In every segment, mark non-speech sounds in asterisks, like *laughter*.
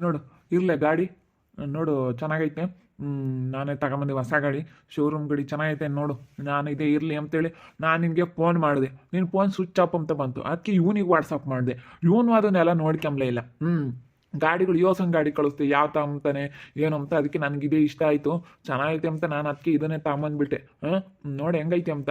ನೋಡು, ಇರಲೇ ಗಾಡಿ. ನೋಡು, ಚೆನ್ನಾಗೈತೆ. ನಾನೇ ತಗೊಂಬಂದೆ ಹೊಸ ಗಾಡಿ. ಶೋರೂಮ್ ಗಾಡಿ ಚೆನ್ನಾಗೈತೆ ನೋಡು. ನಾನು ಇದೇ, ಇರಲಿ ಅಂತೇಳಿ ನಾನು ನಿನಗೆ ಫೋನ್ ಮಾಡಿದೆ. ನೀನು ಫೋನ್ ಸ್ವಿಚ್ ಆಫ್ ಅಂತ ಬಂತು. ಅದಕ್ಕೆ ಇವನಿಗೆ ವಾಟ್ಸಪ್ ಮಾಡಿದೆ. ಇವನು ಅದನ್ನೆಲ್ಲ ನೋಡ್ಕೊಂಬ್ಲೇ ಇಲ್ಲ. ಹ್ಞೂ ಗಾಡಿಗಳು ಯೋಸಂಗ್ ಗಾಡಿ ಕಳಿಸ್ತೀವಿ ಯಾವ ತಗೊಂತಾನೆ ಏನು ಅಂತ. ಅದಕ್ಕೆ ನನಗಿದೆ ಇಷ್ಟ ಆಯಿತು. ಚೆನ್ನಾಗೈತೆ ಅಂತ ನಾನು ಅದಕ್ಕೆ ಇದನ್ನೇ ತಗೊಂಬಂದ್ಬಿಟ್ಟೆ. ಹಾಂ? ನೋಡಿ ಹೆಂಗೈತೆ ಅಂತ.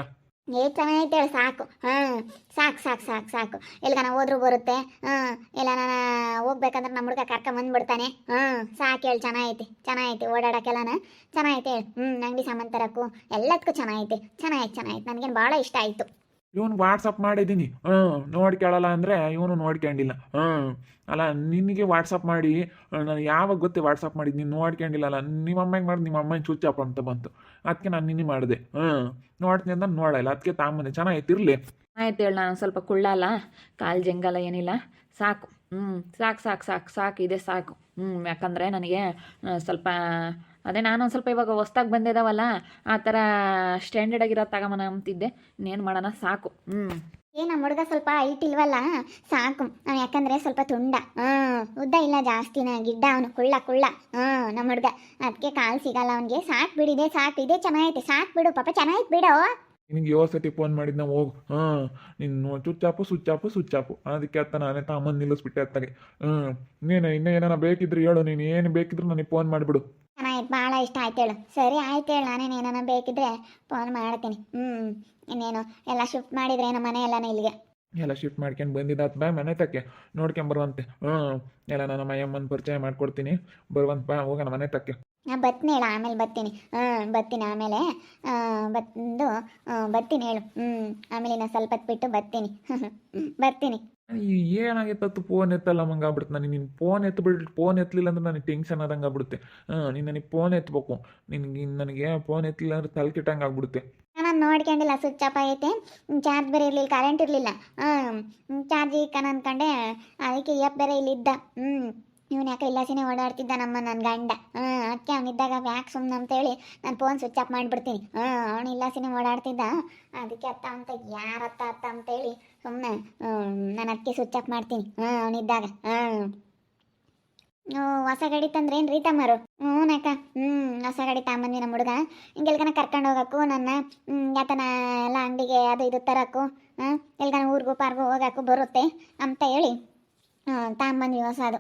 ಏ ಚೆನ್ನಾಗೈತೆ ಹೇಳು ಸಾಕು. ಹಾಂ ಸಾಕು ಸಾಕು ಸಾಕು ಸಾಕು. ಎಲ್ಗನ ಹೋದ್ರು ಬರುತ್ತೆ. ಹಾಂ ಎಲ್ಲ ನಾನು ಹೋಗ್ಬೇಕಂದ್ರೆ ನಮ್ಮ ಹುಡುಗ ಕರ್ಕೊಂಬಂದ್ಬಿಡ್ತಾನೆ ಹಾಂ ಸಾಕು ಹೇಳು, ಚೆನ್ನಾಗೈತೆ ಚೆನ್ನಾಗೈತೆ ಓಡಾಡೋಕ್ಕೆಲ್ಲನ ಚೆನ್ನಾಗೈತೆ ಹೇಳು. ಹ್ಞೂ ಅಂಗಡಿ ಸಾಮಾನು ತರಕ್ಕೂ ಎಲ್ಲದಕ್ಕೂ ಚೆನ್ನಾಗೈತೆ ಚೆನ್ನಾಗೈತೆ ಚೆನ್ನಾಗೈತೆ. ನನಗೇನು ಭಾಳ ಇಷ್ಟ ಆಯಿತು. ಇವನು ವಾಟ್ಸಪ್ ಮಾಡಿದ್ದೀನಿ ಹ್ಞೂ ನೋಡ್ಕೊಳ್ಳಲ್ಲ ಅಂದರೆ ಇವನು ನೋಡ್ಕೊಂಡಿಲ್ಲ. ಹ್ಞೂ ಅಲ್ಲ, ನಿನಗೆ ವಾಟ್ಸಪ್ ಮಾಡಿ ನಾನು ಯಾವಾಗ ಗೊತ್ತೇ ವಾಟ್ಸಪ್ ಮಾಡಿದ್ದು ನೀನು ನೋಡ್ಕೊಂಡಿಲ್ಲಲ್ಲ ನಿಮ್ಮ ಅಮ್ಮಗೆ ಮಾಡಿ, ನಿಮ್ಮ ಅಮ್ಮನ ಸ್ವಿಚ್ ಅಂತ ಬಂತು. ಅದಕ್ಕೆ ನಾನು ನಿನ್ನೆ ಮಾಡಿದೆ. ಹ್ಞೂ ನೋಡ್ತೀನಿ ಅಂತ ನೋಡಲ್ಲ ಅದಕ್ಕೆ ತಾಂಬಂದೆ ಚೆನ್ನಾಗೈತೆ ಇರಲಿ ಆಯ್ತು ಹೇಳಿ, ನಾನು ಸ್ವಲ್ಪ ಕುಳ್ಳಲ್ಲ ಕಾಲು ಜಂಗಲ್ಲ ಏನಿಲ್ಲ. ಸಾಕು ಹ್ಞೂ ಸಾಕು ಸಾಕು ಸಾಕು ಸಾಕು, ಇದೆ ಸಾಕು. ಹ್ಞೂ ಯಾಕಂದರೆ ನನಗೆ ಸ್ವಲ್ಪ ಅದೇ ನಾನು ಒಂದು ಸ್ವಲ್ಪ ಇವಾಗ ಹೊಸ್ದಾಗಿ ಬಂದಿದಾವಲ್ಲ, ಆ ಥರ ಸ್ಟ್ಯಾಂಡರ್ಡ್ ಆಗಿರೋ ತಗೊಂಬನ ಅಂತಿದ್ದೆ. ಇನ್ನೇನು ಮಾಡೋಣ, ಸಾಕು. ಹ್ಞೂ ಏ ನಮ್ಮ ಹುಡುಗ ಸ್ವಲ್ಪ ಹೈಟ್ ಇಲ್ವಲ್ಲ? ಸಾಕು. ಅವ್ನು ಯಾಕಂದ್ರೆ ಸ್ವಲ್ಪ ತುಂಡ. ಹ್ಞೂ ಉದ್ದ ಇಲ್ಲ ಜಾಸ್ತಿನ, ಗಿಡ್ಡ ಅವನು ಕುಳ್ಳ ಕುಳ್ಳ. ಹ್ಞೂ ನಮ್ಮ ಹುಡುಗ. ಅದಕ್ಕೆ ಕಾಲು ಸಿಗಲ್ಲ ಅವನಿಗೆ. ಸಾಕು ಬಿಡಿದೆ ಸಾಕು, ಇದೆ ಚೆನ್ನಾಗೈತೆ. ಸಾಕು ಬಿಡು, ಪಾಪ ಚೆನ್ನಾಗೈತೆ ಬಿಡು. ನಿನಗೆ ಏಳು ಸತಿ ಫೋನ್ ಮಾಡಿದ್ನ ಹೋಗು ಹಾ ನೀನು switch off switch off switch off. Off switch off ಅದಕ್ಕೆ ಅತ್ತ ನಾನೇ ತಾಮನ್ ನಿಲ್ಲಿಸ್ಬಿಟ್ಟೆ ಅತ್ತಗೆ ಹ್ಮ್ ನೀನು ಇನ್ನ ಏನಾರ ಬೇಕಿದ್ರೆ ಹೇಳು ನೀನು ಏನು ಬೇಕಿದ್ರು ನನಗೆ ಫೋನ್ ಮಾಡಿಬಿಡು. ಚೆನ್ನಾಗಿತ್ತು ಭಾಳ ಇಷ್ಟ ಆಯ್ತು ಹೇಳು. ಸರಿ ಆಯ್ತು ಹೇಳು ನಾನೇನು ಏನಾನ ಬೇಕಿದ್ರೆ ಫೋನ್ ಮಾಡ್ತೀನಿ. ಹ್ಞೂ ಇನ್ನೇನು ಎಲ್ಲ ಶಿಫ್ಟ್ ಮಾಡಿದ್ರೆ ನಮ್ಮ ಮನೆ ಎಲ್ಲಾನು ಇಲ್ಲಿಗೆ. ಎಲ್ಲ ಶಿಫ್ಟ್ ಮಾಡ್ಕೊಂಡು ಬಂದಿದ್ದಾತ್ ಬಾ ಮನೆ ತಕ್ಕೆ. ನೋಡ್ಕೊಂಬರುವಂತೆ ಹ್ಞೂ ಎಲ್ಲ ನಾನು ಮಯಮ್ಮನ ಪರಿಚಯ ಮಾಡ್ಕೊಡ್ತೀನಿ. ಬರುವಂತ ಬಾ ಹೋಗೋಣ ಮನೆ ತಕ್ಕೆ. ನಾ ಬರ್ತೀನಿ ಹೇಳು ಆಮೇಲೆ ಬರ್ತೀನಿ ಹಾಂ ಬರ್ತೀನಿ ಆಮೇಲೆ ಬಂದು ಬರ್ತೀನಿ ಹೇಳು. ಹ್ಞೂ ಆಮೇಲೆ ನಾನು ಸ್ವಲ್ಪ ಹೊತ್ತು ಬಿಟ್ಟು ಬರ್ತೀನಿ *laughs* ಬರ್ತೀನಿ ಏನಾಗಿತ್ತು ಫೋನ್ ಎತ್ತಲ್ಲ ಮಂಗ ಆಗ್ಬಿಡುತ್ತೆ. ನನಗೆ ನಿನ್ನ ಫೋನ್ ಎತ್ಬಿಟ್ಟು ಫೋನ್ ಎತ್ತಲಿಲ್ಲ ಅಂದ್ರೆ ನನಗೆ ಟೆನ್ಷನ್ ಆದಂಗೆ ಆಗ್ಬಿಡುತ್ತೆ. ಹಾಂ ನೀನು ನನಗೆ ಫೋನ್ ಎತ್ತಬೇಕು ನಿನಗೆ ನನಗೆ ಫೋನ್ ಎತ್ತಲಿಲ್ಲ ಅಂದ್ರೆ ತಲೆ ಕೆಟ್ಟಂಗೆ ಆಗ್ಬಿಡುತ್ತೆ. ನಾನು ನೋಡ್ಕೊಂಡಿಲ್ಲ ಸ್ವಿಚ್ ಆಫ್ ಆಗೈತೆ. ಚಾರ್ಜ್ ಬೇರೆ ಇರಲಿಲ್ಲ ಕರೆಂಟ್ ಇರಲಿಲ್ಲ. ಹಾಂ ಚಾರ್ಜ್ ಇಕ್ಕನ ಅನ್ಕೊಂಡೆ ಅದಕ್ಕೆ ಎಪ್ ಬೇರೆ ಇಲ್ಲಿದ್ದ. ಹ್ಞೂ ಇವನು ಯಾಕೆ ಇಲ್ಲಾಸಿನೇ ಓಡಾಡ್ತಿದ್ದ ನಮ್ಮ ನನ್ನ ಗಂಡ. ಹಾಂ, ಅಕ್ಕಿ ಅವನಿದ್ದಾಗ ಯಾಕೆ ಸುಮ್ಮನೆ ಅಂತೇಳಿ ನಾನು ಫೋನ್ ಸ್ವಿಚ್ ಆಫ್ ಮಾಡಿಬಿಡ್ತೀನಿ. ಹಾಂ, ಅವನು ಇಲ್ಲಾಸಿನೇ ಓಡಾಡ್ತಿದ್ದ. ಅದಕ್ಕೆ ಅತ್ತ ಅಂತ ಯಾರತ್ತ ಅತ್ತ ಅಂತೇಳಿ ಸುಮ್ಮನೆ ನಾನು ಅಕ್ಕಿ ಸ್ವಿಚ್ ಆಫ್ ಮಾಡ್ತೀನಿ. ಹಾಂ ಅವನಿದ್ದಾಗ ಹಾಂ. ಹೊಸ ಗಾಡಿ ತಂದ್ರೇನು ರೀ ತಮ್ಮರು ಹ್ಞೂ ಅಕ್ಕ. ಹ್ಞೂ ಹೊಸ ಗಾಡಿ ತಗೊಂಬಂದ್ವಿ ನಮ್ಮ ಹುಡುಗ. ಹಿಂಗೆಲ್ಗನ ಕರ್ಕೊಂಡು ಹೋಗಕ್ಕೂ ನನ್ನ ಯಾತನ ಎಲ್ಲ ಅಂಗಡಿಗೆ ಅದು ಇದು ತರಕ್ಕೂ ಹಾಂ ಎಲ್ಗನ ಊರಿಗೂ ಪಾರ್ಗೂ ಹೋಗಕ್ಕೂ ಬರುತ್ತೆ ಅಂತ ಹೇಳಿ ತಗೊಂಬಂದ್ವಿ ಹೊಸದು.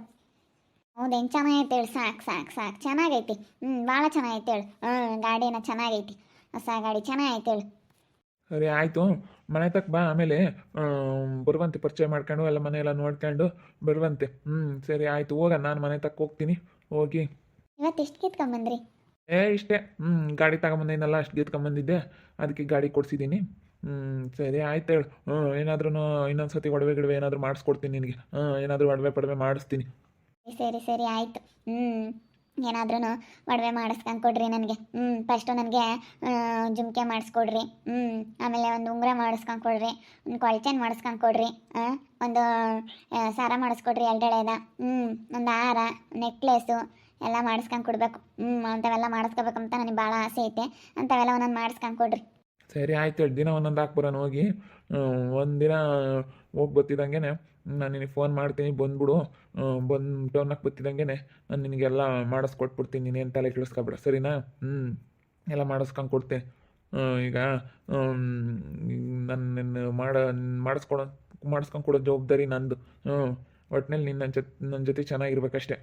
ಹೌದೇನು ಚೆನ್ನಾಗೈತೆ ಹೇಳಿ. ಸಾಕು ಸಾಕು ಸಾಕು. ಚೆನ್ನಾಗೈತಿ. ಹ್ಞೂ ಭಾಳ ಚೆನ್ನಾಗೈತೆ ಹೇಳು. ಹ್ಞೂ ಗಾಡಿನ ಚೆನ್ನಾಗೈತಿ. ಹೊಸ ಗಾಡಿ ಚೆನ್ನಾಗೈತೆ ಹೇಳು. ಸರಿ ಆಯಿತು. ಮನೆ ತಕ್ಕ ಬಾ ಆಮೇಲೆ ಆಮ್, ಬರುವಂತೆ ಪರಿಚಯ ಮಾಡ್ಕೊಂಡು ಎಲ್ಲ ಮನೆ ಎಲ್ಲ ನೋಡ್ಕೊಂಡು ಬರುವಂತೆ. ಹ್ಞೂ ಸರಿ ಆಯಿತು. ಹೋಗ ನಾನು ಮನೆ ತಕ್ಕ ಹೋಗ್ತೀನಿ. ಹೋಗಿ. ಇವತ್ತು ಎಷ್ಟು ಕಿತ್ಕೊಂಬಂದ್ರಿ ಏ ಇಷ್ಟೇ. ಹ್ಞೂ ಗಾಡಿ ತಗೊಂಬಂದೇನಲ್ಲ ಅಷ್ಟು ಗೆದ್ಕೊಂಬಂದಿದ್ದೆ ಅದಕ್ಕೆ ಗಾಡಿ ಕೊಡಿಸಿದ್ದೀನಿ. ಹ್ಞೂ ಸರಿ ಆಯ್ತು ಹೇಳು. ಹ್ಞೂ ಏನಾದ್ರೂ ಇನ್ನೊಂದು ಸತಿ ಒಡವೆ ಗಿಡವೆ ಏನಾದರೂ ಮಾಡಿಸ್ಕೊಡ್ತೀನಿ ನಿನಗೆ. ಹಾಂ ಏನಾದರೂ ಒಡವೆ ಪಡವೆ ಮಾಡಿಸ್ತೀನಿ. ಸರಿ ಸರಿ ಆಯಿತು. ಹ್ಞೂ ಏನಾದ್ರೂ ಒಡವೆ ಮಾಡಿಸ್ಕೊಂಡು ಕೊಡ್ರಿ ನನಗೆ. ಹ್ಞೂ ಫಸ್ಟು ನನಗೆ ಜುಮ್ಕೆ ಮಾಡಿಸ್ಕೊಡ್ರಿ. ಹ್ಞೂ ಆಮೇಲೆ ಒಂದು ಉಂಗುರ ಮಾಡಿಸ್ಕೊಂಡು ಕೊಡ್ರಿ. ಒಂದು ಕೊಳ್ಚೆನ್ ಮಾಡಿಸ್ಕೊಂಡು ಕೊಡ್ರಿ ಒಂದು ಸಾರ ಮಾಡಿಸ್ಕೊಡ್ರಿ ಎರಡೆಳೆದ ಹ್ಞೂ ಒಂದು ಹಾರ ನೆಕ್ಲೆಸ್ಸು ಎಲ್ಲ ಮಾಡಿಸ್ಕೊಂಡು ಕೊಡಬೇಕು. ಹ್ಞೂ ಅಂಥವೆಲ್ಲ ಮಾಡಿಸ್ಕೋಬೇಕಂತ ನನಗೆ ಭಾಳ ಆಸೆ ಐತೆ. ಅಂಥವೆಲ್ಲ ಒಂದೊಂದು ಮಾಡಿಸ್ಕೊಂಡು ಕೊಡ್ರಿ. ಸರಿ, ಆಯ್ತು ಎರಡು ದಿನ ಒಂದೊಂದು ಹಾಕ್ಬರೋಣ ಹೋಗಿ ಒಂದಿನ ಹೋಗಿ ಬತ್ತಿದಂಗೆ ನಾನು ನಿನಗೆ ಫೋನ್ ಮಾಡ್ತೀನಿ ಬಂದ್ಬಿಡು. ಬಂದು ಟೌನಕ್ಕೆ ಬತ್ತಿದಂಗೆ ನಾನು ನಿನಗೆಲ್ಲ ಮಾಡಿಸ್ಕೊಟ್ಬಿಡ್ತೀನಿ ನೀನೇನು ತಲೆ ಕೆಡಿಸ್ಕೊಬೇಡ ಸರಿನಾ? ಹ್ಞೂ ಎಲ್ಲ ಮಾಡಿಸ್ಕೊಂಡು ಕೊಡ್ತೆ. ಈಗ ನನ್ನ ನಿನ್ನ ಮಾಡ ಮಾಡಿಸ್ಕೊಡೋ ಮಾಡಿಸ್ಕೊಂಡು ಕೊಡೋ ಜವಾಬ್ದಾರಿ ನಂದು. ಹ್ಞೂ ಒಟ್ಟಿನಲ್ಲಿ ನಿನ್ನ ನನ್ನ ಜೊತೆ ನನ್ನ ಜೊತೆ ಚೆನ್ನಾಗಿರ್ಬೇಕಷ್ಟೆ.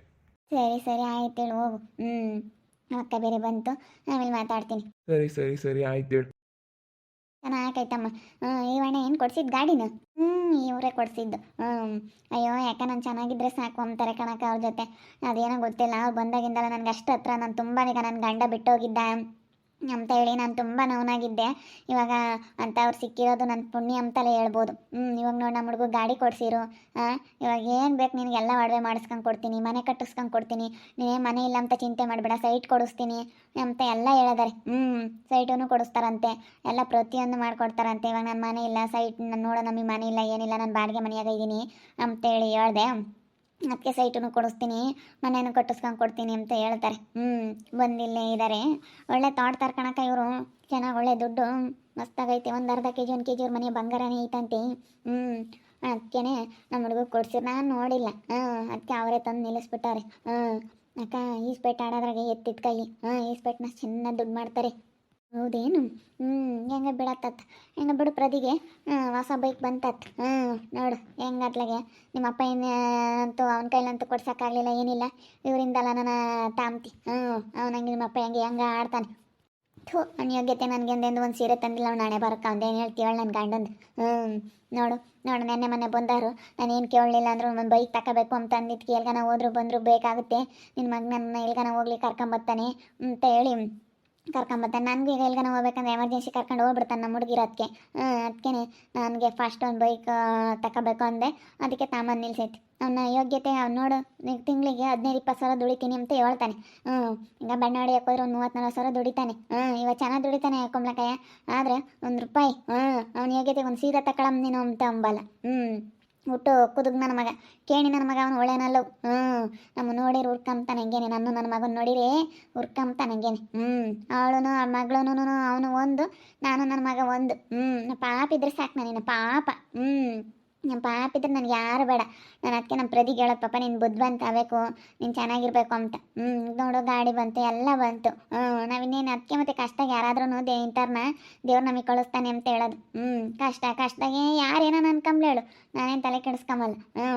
ಸರಿ ಸರಿ ಆಯ್ತು ಹೇಳು ಹೋಗು. ಹ್ಞೂ ಅಕ್ಕ ಬೇರೆ ಬಂತು ಆಮೇಲೆ ಮಾತಾಡ್ತೀನಿ. ಸರಿ ಸರಿ ಸರಿ ಆಯ್ತು ಹೇಳಿ. ಚೆನ್ನಾಗೈತಮ್ಮ ಹ್ಞೂ ವಣೆ ಏನು ಕೊಡ್ಸಿದ್ದು ಗಾಡಿನ? ಹ್ಞೂ ಇವರೇ ಕೊಡ್ಸಿದ್ದು. ಹ್ಞೂ ಅಯ್ಯೋ, ಯಾಕೆ ನಾನು ಚೆನ್ನಾಗಿದ್ದರೆ ಸಾಕು ಅಂತಾರೆ ಕಣಕ ಅವ್ರ ಜೊತೆ. ಅದೇನೋ ಗೊತ್ತಿಲ್ಲ, ಅವ್ರು ಬಂದಾಗಿಂದಲ್ಲ ನನಗೆ ಅಷ್ಟು ಹತ್ರ ನಾನು ತುಂಬ ನನ್ನ ಗಂಡ ಬಿಟ್ಟೋಗಿದ್ದ. ಅಂತ ಹೇಳಿ ನಾನು ತುಂಬ ನೋವಾಗಿದ್ದೆ ಇವಾಗ ಅಂತ ಅವ್ರು ಸಿಕ್ಕಿರೋದು ನನ್ನ ಪುಣ್ಯ ಅಂತಲೇ ಹೇಳ್ಬೋದು. ಹ್ಞೂ ಇವಾಗ ನೋಡಿ ನಮ್ಮ ಹುಡುಗ ಗಾಡಿ ಕೊಡಿಸಿರು. ಹಾಂ ಇವಾಗ ಏನು ಬೇಕು ನಿನಗೆಲ್ಲ ಒಡವೆ ಮಾಡಿಸ್ಕೊಂಡು ಕೊಡ್ತೀನಿ, ಮನೆ ಕಟ್ಟಿಸ್ಕೊಂಡು ಕೊಡ್ತೀನಿ. ನೀನೇ ಮನೆ ಇಲ್ಲ ಅಂತ ಚಿಂತೆ ಮಾಡಬೇಡ, ಸೈಟ್ ಕೊಡಿಸ್ತೀನಿ ಅಂತ ಎಲ್ಲ ಹೇಳಿದಾರೆ. ಹ್ಞೂ ಸೈಟೂ ಕೊಡಿಸ್ತಾರಂತೆ. ಎಲ್ಲ ಪ್ರತಿಯೊಂದು ಮಾಡಿಕೊಡ್ತಾರಂತೆ. ಇವಾಗ ನನ್ನ ಮನೆ ಇಲ್ಲ, ಸೈಟ್, ನಾನು ನೋಡೋ ನಮಗೆ ಮನೆ ಇಲ್ಲ, ಏನಿಲ್ಲ, ನಾನು ಬಾಡಿಗೆ ಮನೆಯಾಗ ಇದ್ದೀನಿ ಅಂತೇಳಿ ಹೇಳ್ದೆ. ಅದಕ್ಕೆ ಸೈಟನ್ನು ಕೊಡಿಸ್ತೀನಿ ಮನೆಯನ್ನು ಕಟ್ಟಿಸ್ಕೊಂಡು ಕೊಡ್ತೀನಿ ಅಂತ ಹೇಳ್ತಾರೆ. ಹ್ಞೂ ಬಂದಿಲ್ಲೇ ಇದ್ದಾರೆ ಒಳ್ಳೆ ತಾಟ್ ತರ್ಕಣಕ್ಕೆ ಇವರು. ಚೆನ್ನಾಗಿ ಒಳ್ಳೆ ದುಡ್ಡು. ಮಸ್ತಾಗೈತೆ. ಒಂದು ಅರ್ಧ ಕೆ ಜಿ ಒಂದು ಕೆ ಜಿ ಅವ್ರ ಮನೆ ಬಂಗಾರನೇ ಐತಂತೆ. ಹ್ಞೂ ಅದಕ್ಕೇ ನಮ್ಮ ಹುಡುಗ ಕೊಡ್ಸಿರ್. ನಾನು ನೋಡಿಲ್ಲ. ಹ್ಞೂ ಅದಕ್ಕೆ ಅವರೇ ತಂದು ನಿಲ್ಲಿಸ್ಬಿಟ್ಟಾರೆ. ಹ್ಞೂ ಅಕ್ಕ, ಈಸ್ಪೇಟ್ ಆಡೋದ್ರಾಗೆ ಎತ್ತಿದ ಕೈ. ಈಸ್ಪೇಟ್ನ ಚೆನ್ನಾಗಿ ದುಡ್ಡು ಮಾಡ್ತಾರೆ. ಹೌದೇನು? ಹ್ಞೂ ಹೆಂಗೆ ಬಿಡತ್ತತ್? ಹೆಂಗೆ ಬಿಡು ಪ್ರದಿಗೆ? ಹೊಸ ಬೈಕ್ ಬಂತತ್. ಹ್ಞೂ ನೋಡು ಹೆಂಗತ್ಲಾಗೆ ನಿಮ್ಮ ಅಪ್ಪ ಏನು, ಅಂತೂ ಅವನ ಕೈಲಂತೂ ಕೊಡ್ಸೋಕ್ಕಾಗಲಿಲ್ಲ, ಏನಿಲ್ಲ. ಇವರಿಂದಲ್ಲ ನನ್ನ ತಾಮ್ತಿ. ಹ್ಞೂ ಅವನಂಗೆ ನಿಮ್ಮ ಅಪ್ಪ ಹೆಂಗೆ ಹೆಂಗ ಆಡ್ತಾನೆ. ಥೂ ಅವ್ನ ಯೋಗ್ಯತೆ ನನಗೆ ಅಂದೆಂದು ಒಂದು ಸೀರೆ ತಂದಿಲ್ಲ, ಅವ್ನು ನಾಳೆ ಅವ್ನ ಅವ್ನು ಹೇಳ್ತೀವಳ ನನ್ನ ಗಂಡಂದು. ಹ್ಞೂ ನೋಡು ನೋಡು, ನೆನ್ನೆ ಮೊನ್ನೆ ಬಂದಾರು ನಾನು ಏನು ಕೇಳಲಿಲ್ಲ ಅಂದ್ರು ಒಂದು ಬೈಕ್ ತಗೋಬೇಕು ಅಂತ ಅಂದಿದ್ದಕ್ಕೆ ಎಲ್ಗನ ಹೋದ್ರು ಬಂದರು ಬೇಕಾಗುತ್ತೆ. ನಿನ್ನ ಮಗನನ್ನ ಎಲ್ಗನ ಹೋಗ್ಲಿ ಕರ್ಕೊಂಬರ್ತಾನೆ ಅಂತ ಹೇಳಿ. ಕರ್ಕೊಂಬರ್ತಾನೆ. ನನಗೆ ಈಗ ಎಲ್ಗನ ಹೋಗ್ಬೇಕಂದ್ರೆ ಎಮರ್ಜೆನ್ಸಿ ಕರ್ಕೊಂಡು ಹೋಗ್ಬಿಡ್ತಾನೆ ನಮ್ಮ ಹುಡುಗಿರೋದಕ್ಕೆ ಅದಕ್ಕೆ ನನಗೆ ಫಸ್ಟ್ ಒಂದು ಬೈಕ್ ತಗೋಬೇಕು ಅಂದೆ. ಅದಕ್ಕೆ ತಾಮನ್ ನಿಲ್ಸೈತಿ ಅವನ ಯೋಗ್ಯತೆ, ಅವ್ನು ನೋಡು ತಿಂಗಳಿಗೆ ಹದಿನೈದು, ಇಪ್ಪತ್ತು ಸಾವಿರ ದುಡಿತೀನಿ ಅಂತ ಹೇಳ್ತಾನೆ. ಹ್ಞೂ ಈಗ ಬಣ್ಣ ಹೊಡಿಯಕ್ಕೆ ಹೋದ್ರೆ ಒಂದು ಮೂವತ್ತು ಸಾವಿರ ದುಡಿತಾನೆ. ಹ್ಞೂ ಇವಾಗ ಚೆನ್ನಾಗಿ ದುಡಿತಾನೆ ಕುಂಬಳಕಾಯ. ಆದರೆ ಒಂದು ರೂಪಾಯಿ ಹ್ಞೂ ಅವ್ನ ಯೋಗ್ಯತೆ ಒಂದು ಸೀದಾ ತಗೊಳಮ್ ನೀನು ಅಂತ ಅಂಬಲ್ಲ. ಹ್ಞೂ ಹುಟ್ಟು ಕುದುಗ್ ನನ್ನ ಮಗ. ಕೇಳಿ ನನ್ನ ಮಗ, ಅವನು ಒಳ್ಳೆನಲ್ಲ. ಹ್ಞೂ ನಮ್ಮ ನೋಡಿರಿ ಹುರ್ಕಂತಾನೆ ಹಂಗೇನೆ. ನಾನು ನನ್ನ ಮಗನ ನೋಡಿರಿ ಹುರ್ಕಂತಾನೆ ಹಂಗೇನೆ. ಹ್ಞೂ ಅವ್ ಮಗಳೂ ಅವನು ಒಂದು, ನಾನು ನನ್ನ ಮಗ ಒಂದು. ಹ್ಞೂ ಪಾಪ ಇದ್ರೆ ಸಾಕು ನಾನೇನು ಪಾಪ. ಹ್ಞೂ ನಮ್ಮ ಪಾಪ ಇದ್ರೆ ನನಗೆ ಯಾರು ಬೇಡ. ನಾನು ಅದಕ್ಕೆ ನಮ್ಮ ಪ್ರದಿಗೆ ಹೇಳೋದು, ಪಾಪ ನೀನು ಬುದ್ಧಿವಂತ ಆಗಬೇಕು, ನೀನು ಚೆನ್ನಾಗಿರ್ಬೇಕು ಅಂತ. ಹ್ಞೂ ನೋಡು, ಗಾಡಿ ಬಂತು, ಎಲ್ಲ ಬಂತು. ಹ್ಞೂ ನಾವಿನ್ನೇನು ಅದಕ್ಕೆ ಮತ್ತೆ ಕಷ್ಟಾಗ ಯಾರಾದ್ರೂ ದೇ ಇಂಥವ್ರನ್ನ ದೇವ್ರು ನಮಗೆ ಕಳಿಸ್ತಾನೆ ಅಂತ ಹೇಳೋದು. ಹ್ಞೂ ಕಷ್ಟ ಕಷ್ಟದಾಗೆ ಯಾರೇನೋ ಅನ್ಕೊಂಬ್ಲಿ ಹೇಳು. ನಾನೇನು ತಲೆ ಕೆಡಿಸ್ಕೊಂಬಲ್ಲ. ಹ್ಞೂ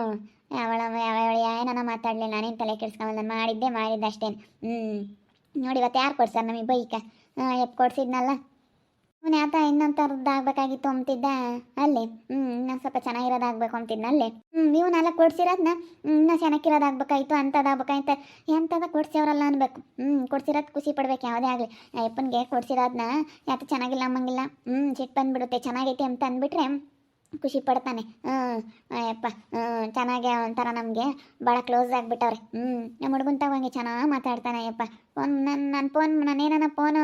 ಯಾವಳ ಅವಳ ಏನೋ ಮಾತಾಡಲಿಲ್ಲ ನಾನೇನು ತಲೆ ಕೆಡಿಸ್ಕೊಂಬಲ್ಲ. ನಾನು ಮಾಡಿದ್ದೆ ಮಾಡಿದ್ದೆ ಅಷ್ಟೇನು ಹ್ಞೂ ನೋಡಿ ಇವತ್ತು ಯಾರು ಕೊಡ್ಸಾರ ನಮಗೆ ಬೈಕ? ಎಪ್ ಕೊಡ್ಸಿದ್ನಲ್ಲ. ಅವನು ಆತ ಆಗ್ಬೇಕಾಗಿತ್ತು ಅಂತಿದ್ದ. ಅಲ್ಲಿ. ಹ್ಞೂ ಇನ್ನೊಂದು ಸ್ವಲ್ಪ ಚೆನ್ನಾಗಿರೋದಾಗಬೇಕು ಅಂತಿದ್ನ. ಅಲ್ಲಿ. ಹ್ಞೂ ನೀವು ನಾಲ್ಕು ಕೊಡ್ಸಿರೋದನ್ನ ಇನ್ನೂ ಚೆನ್ನಾಗಿರೋದಾಗಬೇಕಾಯ್ತು ಅಂಥದ್ದಾಗಬೇಕಾಯ್ತು. ಎಂಥದ ಕೊಡ್ಸಿವ್ರಲ್ಲ ಅನ್ಬೇಕು. ಹ್ಞೂ ಕೊಡ್ಸಿರೋದು ಖುಷಿ ಪಡ್ಬೇಕು, ಯಾವುದೇ ಆಗಲಿ. ಅಯ್ಯಪ್ಪನಿಗೆ ಕೊಡ್ಸಿರೋದನ್ನ ಯಾತ ಚೆನ್ನಾಗಿಲ್ಲ, ಅಮ್ಮಂಗಿಲ್ಲ? ಹ್ಞೂ ಸಿಟ್ಟು ಬಂದ್ಬಿಡುತ್ತೆ, ಚೆನ್ನಾಗೈತೆ ಅಂತ ಅಂದ್ಬಿಟ್ರೆ ಖುಷಿ ಪಡ್ತಾನೆ. ಹ್ಞೂ ಅಯ್ಯಪ್ಪ ಚೆನ್ನಾಗೆ ಚೆನ್ನಾಗಿ ಒಂಥರ ನಮಗೆ ಭಾಳ ಕ್ಲೋಸ್ ಆಗಿಬಿಟ್ಟವ್ರೆ. ಹ್ಞೂ ನಮ್ಮ ಹುಡುಗನ್ ತಗೊಂಗೆ ಚೆನ್ನಾಗಿ ಮಾತಾಡ್ತಾನೆ ಅಯ್ಯಪ್ಪ. ಫೋನ್ ನನ್ನ ನನ್ನ ಫೋನ್ ನಾನೇನ ಫೋನ್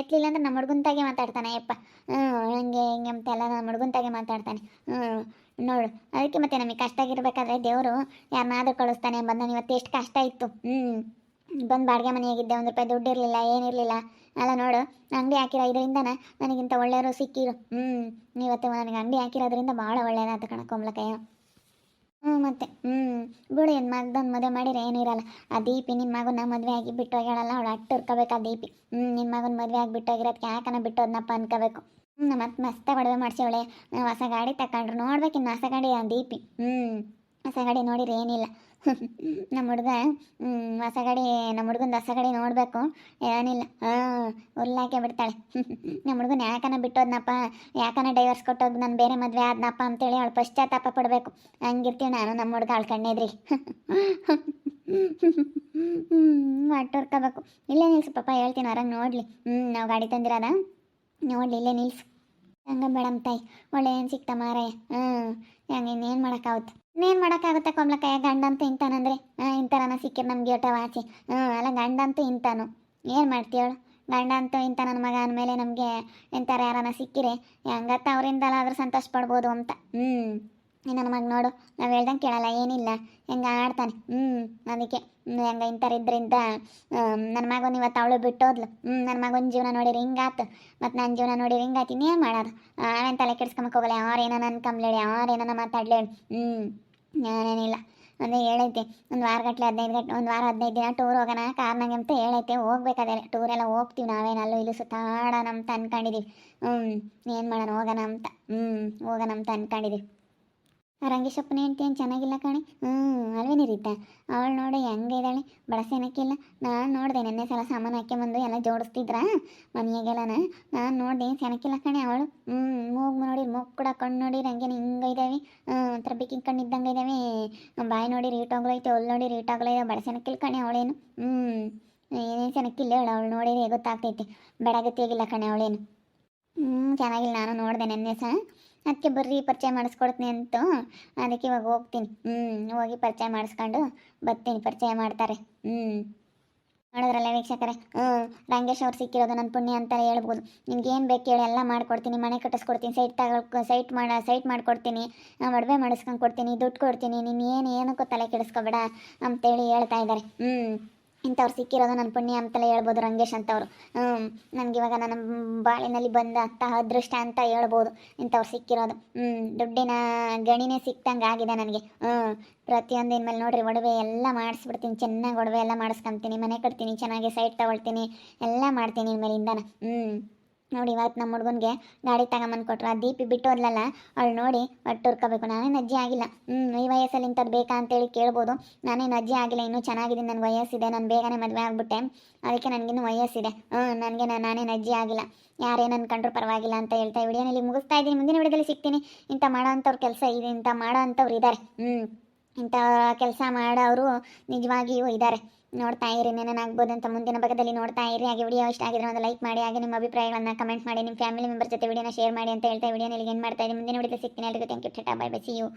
ಎತ್ತಲಿಲ್ಲ ಅಂದ್ರೆ ನಮ್ಮ ಹುಡುಗಂತಾಗೆ ಮಾತಾಡ್ತಾನೆ ಅಯ್ಯಪ್ಪ. ಹ್ಞೂ ಹಂಗೆ, ಹಿಂಗೆ ಅಂತೆಲ್ಲ ನಮ್ಮ ಹುಡುಗಂತಾಗೆ ಮಾತಾಡ್ತಾನೆ. ಹ್ಞೂ ನೋಡು, ಅದಕ್ಕೆ ಮತ್ತೆ ನಮಗೆ ಕಷ್ಟ ಆಗಿರ್ಬೇಕಾದ್ರೆ ದೇವರು ಯಾರನ್ನಾದ್ರೂ ಕಳಿಸ್ತಾನೆ. ಬಂದ ಇವತ್ತು ಎಷ್ಟು ಕಷ್ಟ ಇತ್ತು. ಹ್ಞೂ ಬಂದು ಬಾಡಿಗೆ ಮನೆಯಾಗಿದ್ದೆ, ಒಂದು ರೂಪಾಯಿ ದುಡ್ಡು ಇರಲಿಲ್ಲ ಏನಿರಲಿಲ್ಲ ಅಲ್ಲ ನೋಡು ಅಂಗಡಿ ಹಾಕಿರೋ ಇದರಿಂದನ ನನಗಿಂತ ಒಳ್ಳೆಯವರು ಸಿಕ್ಕಿರು. ಹ್ಞೂ ಇವತ್ತು ನನಗೆ ಅಂಗಡಿ ಹಾಕಿರೋದ್ರಿಂದ ಭಾಳ ಒಳ್ಳೆಯದಾಯ್ತು ಕಣಕೊಂಬ್ಲಕಯ್ಯ ಹ್ಞೂ ಮತ್ತೆ ಹ್ಞೂ ಬಿಡು ಏನು ಮಗ್ದೊಂದು ಮದುವೆ ಮಾಡಿದ್ರೆ ಏನೂ ಇರಲ್ಲ. ಆ ದೀಪಿ ನಿಮ್ಮ ಮಗನ ಮದುವೆ ಆಗಿ ಬಿಟ್ಟು ಹೋಗ್ಯಾಳಲ್ಲ, ಅವಳು ಅಟ್ಟು ಇರ್ಕೋಬೇಕು ಆ ದೀಪಿ? ಹ್ಞೂ ನಿಮ್ಮ ಮಗನ ಮದುವೆ ಆಗಿ ಬಿಟ್ಟು ಹೋಗಿರೋದಕ್ಕೆ ಯಾಕನ ಬಿಟ್ಟೋದ್ನಪ್ಪ ಅನ್ಕೋಬೇಕು? ಹ್ಞೂ ಮತ್ತೆ ಮಸ್ತ ಒಡವೆ ನಾನು ಹೊಸ ಗಾಡಿ ತಗೊಂಡ್ರು ನೋಡ್ಬೇಕು ಇನ್ನು ಹೊಸ ಗಾಡಿ ಆ ದೀಪಿ. ಹ್ಞೂ ಹೊಸ ಗಾಡಿ ನೋಡಿದ್ರೆ ಏನಿಲ್ಲ. *laughs* ನಮ್ಮ ಹುಡುಗ ಗಾಡಿ ನಮ್ಮ ಹುಡುಗಂದು ಹೊಸ ಗಾಡಿ ನೋಡಬೇಕು, ಏನಿಲ್ಲ. ಹಾಂ ಉರ್ಲಾಕೆ ಬಿಡ್ತಾಳೆ. *laughs* ನಮ್ಮ ಹುಡುಗನ ಯಾಕನ ಬಿಟ್ಟೋದ್ನಪ್ಪ? ಯಾಕನ ಡೈವರ್ಸ್ ಕೊಟ್ಟೋದು? ನಾನು ಬೇರೆ ಮದುವೆ ಆದ್ನಪ್ಪ ಅಂತೇಳಿ ಅವಳು ಪಶ್ಚಾತ್ತಾಪ ಪಡಬೇಕು. ಹಂಗಿರ್ತೀವಿ ನಾನು ನಮ್ಮ ಹುಡುಗ ಅವಳು ಕಣ್ಣೆದ್ರಿ. *laughs* ಹೊರ್ಕೋಬೇಕು ಇಲ್ಲೇ ನಿಲ್ಸು ಪಾಪ, ಹೇಳ್ತೀನಿ, ಹೊರಂಗೆ ನೋಡಲಿ. ಹ್ಞೂ ನಾವು ಗಾಡಿ ತಂದಿರೋದ? ನೋಡಲಿ, ಇಲ್ಲೇ ನಿಲ್ಸು. ಹಂಗ ಮೇಡಮ್ ತಾಯಿ. ಒಳ್ಳೆ ಏನು ಸಿಕ್ತ ಮಾರಾಯ. ಹ್ಞೂ ಹಂಗೆ ಇನ್ನೇನು ಮಾಡೋಕ್ಕಾಗುತ್ತೆ ಇನ್ನೇನು ಮಾಡೋಕ್ಕಾಗುತ್ತೆ ಕೊಮ್ಲಕಾಯ? ಗಂಡ ಅಂತೂ ಇಂತಾನಂದ್ರೆ ಹಾಂ ಇಂಥರನ ಸಿಕ್ಕಿರ್ ನಮ್ಗೆ ಊಟ ವಾಚಿ ಹ್ಞೂ ಅಲ್ಲ ಗಂಡ ಅಂತೂ ಇಂತಾನು. ಏನು ಮಾಡ್ತೀವಳು ಗಂಡ ಅಂತೂ ಇಂಥ ನನ್ನ ಮಗ ಅಂದಮೇಲೆ ನಮಗೆ ಯಾರನ ಸಿಕ್ಕಿರೆ ಹೆಂಗತ್ತ ಅವರಿಂದಲಾದ್ರೂ ಸಂತೋಷ ಪಡ್ಬೋದು ಅಂತ. ಹ್ಞೂ ನನ್ನ ಮಗ ನೋಡು, ನಾವು ಹೇಳ್ದಂಗೆ ಕೇಳಲ್ಲ, ಏನಿಲ್ಲ. ಹೆಂಗೆ ಆಡ್ತಾನೆ. ಹ್ಞೂ ಅದಕ್ಕೆ. ಹೆಂಗೆ ಇಂಥರಿದ್ರಿಂದ ನನ್ನ ಮಗನ ಇವತ್ತು ಅವಳು ಬಿಟ್ಟೋದ್ಲು. ಹ್ಞೂ ನನ್ನ ಮಗನ ಜೀವನ ನೋಡಿರಿ ಹಿಂಗಾತು. ಮತ್ತು ನನ್ನ ಜೀವನ ನೋಡಿರಿ ಹಿಂಗಾತು ಇನ್ನೇನು ಮಾಡೋದು? ಆಮೇಲೆ ತಲೆ ಕೆಡ್ಸ್ಕೊಂಬಕ್ಕೆ ಹೋಗಲ್ಲ. ಯಾರೇನ ಅವ್ರು ಯಾರೇನ ಮಾತಾಡ್ಲೇಳಿ ಹ್ಞೂ ನಾನೇನಿಲ್ಲ. ಅದೇ ಹೇಳೈತೆ, ಒಂದು ವಾರ ಗಟ್ಟಲೆ ಹದಿನೈದು ಗಂಟೆ, ಒಂದು ವಾರ ಹದಿನೈದು ದಿನ ಟೂರ್ ಹೋಗೋಣ ಕಾರ್ನಾಗೆ ಅಂತ ಹೇಳೈತೆ, ಹೋಗ್ಬೇಕಾದ್ರೆ ಟೂರೆಲ್ಲ ಹೋಗ್ತೀವಿ ನಾವೇನು ಅಲ್ಲೂ ಇಲ್ಲೂ ಸುತ್ತಾಡೋಣ ಅಂತ ಅನ್ಕೊಂಡಿದ್ದೀವಿ ಹ್ಞೂ ಏನು ಮಾಡೋಣ, ಹೋಗೋಣ ಅಂತ. ಹ್ಞೂ ಹೋಗೋಣ ಅಂತ ಅನ್ಕೊಂಡಿದ್ದೀವಿ ರಂಗೇಶಪ್ಪನ ಹೆಂಡತಿ ಏನು ಚೆನ್ನಾಗಿಲ್ಲ ಕಣೆ. ಹ್ಞೂ ಅಲ್ವೇ ರೀತಾ? ಅವಳು ನೋಡಿ ಹೆಂಗೆ ಇದ್ದಾಳೆ. ಬಳಸೇನಕ್ಕಿಲ್ಲ. ನಾನು ನೋಡಿದೆ ನೆನ್ನೆ ಸಲ ಸಾಮಾನು ಹಾಕ್ಯಂಬಂದು ಎಲ್ಲ ಜೋಡಿಸ್ತಿದ್ರ? ಮನೆಯಾಗೆಲ್ಲನ? ನಾನು ನೋಡಿದೆ ಚೆನ್ನಾಗಿಲ್ಲ ಕಣೆ ಅವಳು. ಹ್ಞೂ ಮೂಗು ನೋಡಿ, ಮೂಗು ಕೂಡ ಕಣ್ಣು ನೋಡಿರಿ ಹಂಗೇನು ಹಿಂಗೆ ಇದ್ದಾವೆ. ಒಂಥರ ಬಿಕ್ಕಿಂಗ್ ಕಣ್ಣು ಇದ್ದಂಗೆ ಇದ್ದಾವೆ. ಬಾಯಿ ನೋಡಿ ರೀಟ್ ಹೋಗ್ಲೈತೆ ಒಲ್ ನೋಡಿ ರೀಟ್ ಹೋಗ್ಲೈತೆ ಬಳಸೇನಕ್ಕಿಲ್ಲ ಕಣೆ ಅವಳೇನು. ಹ್ಞೂ ಏನೇನು ಸೆನಕ್ಕಿಲ್ಲ ಹೇಳು ಅವಳು ನೋಡಿದ್ರೆ ಗೊತ್ತಾಗ್ತೈತೆ. ಬೆಡಗತಿಯಾಗಿಲ್ಲ ಕಣೆ ಅವಳೇನು. ಹ್ಞೂ ಚೆನ್ನಾಗಿಲ್ಲ. ನಾನು ನೋಡಿದೆ ನೆನ್ನೆ ಸಹ ಅದಕ್ಕೆ ಬರ್ರಿ, ಪರಿಚಯ ಮಾಡಿಸ್ಕೊಡ್ತೀನಿ ಅಂತ. ಅದಕ್ಕೆ ಇವಾಗ ಹೋಗ್ತೀನಿ. ಹ್ಞೂ ಹೋಗಿ ಪರಿಚಯ ಮಾಡಿಸ್ಕೊಂಡು ಬರ್ತೀನಿ, ಪರಿಚಯ ಮಾಡ್ತಾರೆ. ಹ್ಞೂ ನೋಡಿದ್ರಲ್ಲ ವೀಕ್ಷಕರೇ? ಹ್ಞೂ ರಂಗೇಶ್ ಅವ್ರು ಸಿಕ್ಕಿರೋದು ನನ್ನ ಪುಣ್ಯ ಅಂತ ಹೇಳ್ಬೋದು. ನಿಮ್ಗೆ ಏನು ಬೇಕು ಹೇಳಿ ಎಲ್ಲ ಮಾಡ್ಕೊಡ್ತೀನಿ, ಮನೆ ಕಟ್ಟಿಸ್ಕೊಡ್ತೀನಿ, ಸೈಟ್ ತಗೊಳ್ಕೊ ಸೈಟ್ ಮಾಡ, ಸೈಟ್ ಮಾಡ್ಕೊಡ್ತೀನಿ ಮದುವೆ ಮಾಡಿಸ್ಕೊಂಡು ಕೊಡ್ತೀನಿ, ದುಡ್ಡು ಕೊಡ್ತೀನಿ, ನೀನು ಏನು, ಏನಕ್ಕೂ ತಲೆ ಕೆಡಿಸ್ಕೊಬೇಡ ಅಂತೇಳಿ ಹೇಳ್ತಾ ಇದ್ದಾರೆ. ಹ್ಞೂ ಇಂಥವ್ರು ಸಿಕ್ಕಿರೋದು ನನ್ನ ಪುಣ್ಯ ಅಂತಲೇ ಹೇಳ್ಬೋದು ರಂಗೇಶ್ ಅಂತವರು. ನನಗೆ ಇವಾಗ ನನ್ನ ಬಾಳಿನಲ್ಲಿ ಬಂದ ಅಂತಹ ಅದೃಷ್ಟ ಅಂತ ಹೇಳ್ಬೋದು ಇಂಥವ್ರು ಸಿಕ್ಕಿರೋದು. ಹ್ಞೂ ದುಡ್ಡಿನ ಗಣಿನೇ ಸಿಕ್ತಂಗೆ ಆಗಿದೆ ನನಗೆ. ಹ್ಞೂ ಪ್ರತಿಯೊಂದು ಇನ್ಮೇಲೆ ನೋಡ್ರಿ ಒಡವೆ ಎಲ್ಲ ಮಾಡಿಸ್ಬಿಡ್ತೀನಿ, ಚೆನ್ನಾಗಿ ಒಡವೆ ಎಲ್ಲ ಮಾಡಿಸ್ಕೊಂತೀನಿ, ಮನೆ ಕಟ್ತೀನಿ, ಚೆನ್ನಾಗಿ ಸೈಟ್ ತೊಗೊಳ್ತೀನಿ, ಎಲ್ಲ ಮಾಡ್ತೀನಿ ಇನ್ಮೇಲಿಂದ ಹ್ಞೂ ನೋಡಿ ಇವತ್ತು ನಮ್ಮ ಹುಡುಗನಿಗೆ ಗಾಡಿ ತಗೊಂಬಂದು ಕೊಟ್ರು. ಆ ದೀಪಿ ಬಿಟ್ಟು ಹೋದ್ಲಲ್ಲ, ಅವಳು ನೋಡಿ ಒಟ್ಟು ಹುರ್ಕೋಬೇಕು. ನಾನೇನು ಅಜ್ಜಿ ಆಗಿಲ್ಲ. ಹ್ಞೂ ಈ ವಯಸ್ಸಲ್ಲಿ ಇಂಥದ್ದು ಬೇಕಾ ಅಂತೇಳಿ ಕೇಳ್ಬೋದು. ನಾನೇನು ಅಜ್ಜಿ ಆಗಿಲ್ಲ, ಇನ್ನೂ ಚೆನ್ನಾಗಿದ್ದೀನಿ. ನನ್ನ ವಯಸ್ಸಿದೆ, ನಾನು ಬೇಗನೆ ಮದುವೆ ಆಗಿಬಿಟ್ಟೆ. ಅದಕ್ಕೆ ನನಗಿನ್ನೂ ವಯಸ್ಸಿದೆ. ಹ್ಞೂ ನನಗೆ ನಾನೇನು ಅಜ್ಜಿ ಆಗಿಲ್ಲ. ಯಾರೇನು ಅನ್ಕೊಂಡ್ರು ಪರವಾಗಿಲ್ಲ ಅಂತ ಹೇಳ್ತಾ ಈ ವಿಡಿಯೋನಲ್ಲಿ ಮುಗಿಸ್ತಾ ಇದ್ದೀನಿ. ಮುಂದಿನ ವಿಡಿಯೋದಲ್ಲಿ ಸಿಗ್ತೀನಿ. ಇಂಥ ಮಾಡೋ ಅಂಥವ್ರ ಕೆಲಸ ಇದೆ, ಇಂಥ ಮಾಡೋ ಅಂಥವ್ರು ಇದ್ದಾರೆ ಹ್ಞೂ ಇಂಥ ಕೆಲಸ ಮಾಡೋರು ನಿಜವಾಗಿಯೂ ಇದ್ದಾರೆ ನೋಡ್ತಾ ಇರಿ ನೆನನಾಗ್ಬೋದು ಅಂತ ಮುಂದಿನ ಭಾಗದಲ್ಲಿ ನೋಡ್ತಾ ಇರಿ. ಹಾಗೆ ವಿಡಿಯೋ ಇಷ್ಟ ಆಗಿದ್ರೆ ಒಂದು ಲೈಕ್ ಮಾಡಿ, ಹಾಗೆ ನಿಮ್ಮ ಅಭಿಪ್ರಾಯಗಳನ್ನು ಕಮೆಂಟ್ ಮಾಡಿ, ನಿಮ್ಮ ಫ್ಯಾಮಿಲಿ ಮೆಂಬರ್ ಜೊತೆ ವಿಡಿಯೋನ ಶೇರ್ ಮಾಡಿ ಅಂತ ಹೇಳ್ತಾ ವಿಡಿಯೋನಲ್ಲಿ ಏನು ಮಾಡ್ತಾ ಇದ್ದೀನಿ. ಮುಂದಿನ ವಿಡಿಯೋ ಸಿಕ್ತೀನಿ ಎಲ್ಲರಿಗೂ thank you tata bye bye see you